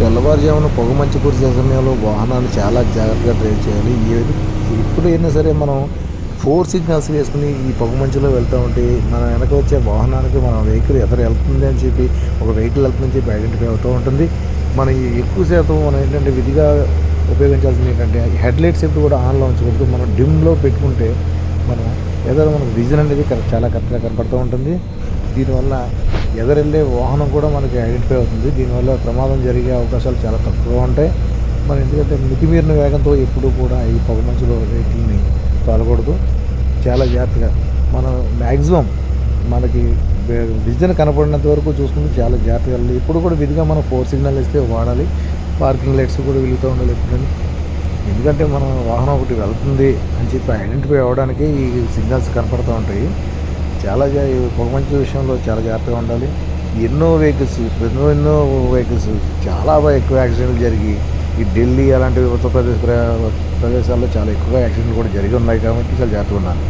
తెల్లవారుజామున పొగ మంచు కురిసే సమయంలో వాహనాలు చాలా జాగ్రత్తగా డ్రైవ్ చేయాలి. ఏది ఎప్పుడైనా సరే మనం ఫోర్ సిగ్నల్స్ వేసుకుని ఈ పొగ మంచులో వెళ్తూ ఉంటే మన వెనక వచ్చే వాహనానికి మన వెహికల్ ఎదురు వెళ్తుంది అని చెప్పి ఒక వెహికల్ వెళ్తుందని చెప్పి ఐడెంటిఫై అవుతూ ఉంటుంది. మనం ఈ ఎక్కువ శాతం మనం ఏంటంటే విధిగా ఉపయోగించాల్సింది ఏంటంటే హెడ్ లైట్స్ ఎప్పుడు కూడా ఆన్లో ఉంచకూడదు. మనం డిమ్లో పెట్టుకుంటే మనం ఎదురు మనకు విజన్ అనేది కరెక్ట్ చాలా కరెక్ట్గా కనపడుతూ ఉంటుంది. దీనివల్ల ఎదరెళ్ళే వాహనం కూడా మనకి ఐడెంటిఫై అవుతుంది. దీనివల్ల ప్రమాదం జరిగే అవకాశాలు చాలా తక్కువగా ఉంటాయి. మనం ఎందుకంటే మితిమీరిన వేగంతో ఎప్పుడూ కూడా ఈ పొగ మంచులో వెహికల్ని తోలకూడదు. చాలా జాగ్రత్తగా మనం మ్యాక్సిమం మనకి విజన్ కనపడినంత వరకు చూసుకుంటే చాలా జాగ్రత్తగా వెళ్ళాలి. ఇప్పుడు కూడా విధిగా మనం ఫోర్ సిగ్నల్ ఇస్తే వాడాలి. పార్కింగ్ లైట్స్ కూడా వెలుగుతూ ఉండాలి ఎప్పుడని. ఎందుకంటే మనం వాహనం ఒకటి వెళ్తుంది అని చెప్పి ఐడెంటిఫై అవ్వడానికి ఈ సిగ్నల్స్ కనపడుతూ ఉంటాయి. చాలా జా పొగమంచు విషయంలో చాలా జాగ్రత్తగా ఉండాలి. ఎన్నో వెహికల్స్ ఎన్నో ఎన్నో వెహికల్స్ చాలా ఎక్కువ యాక్సిడెంట్లు జరిగి ఈ ఢిల్లీ అలాంటి ఉత్తరప్రదేశ్ ప్ర- ప్రదేశాల్లో చాలా ఎక్కువ యాక్సిడెంట్లు కూడా జరిగి ఉన్నాయి కాబట్టి చాలా జాగ్రత్తగా ఉండాలి.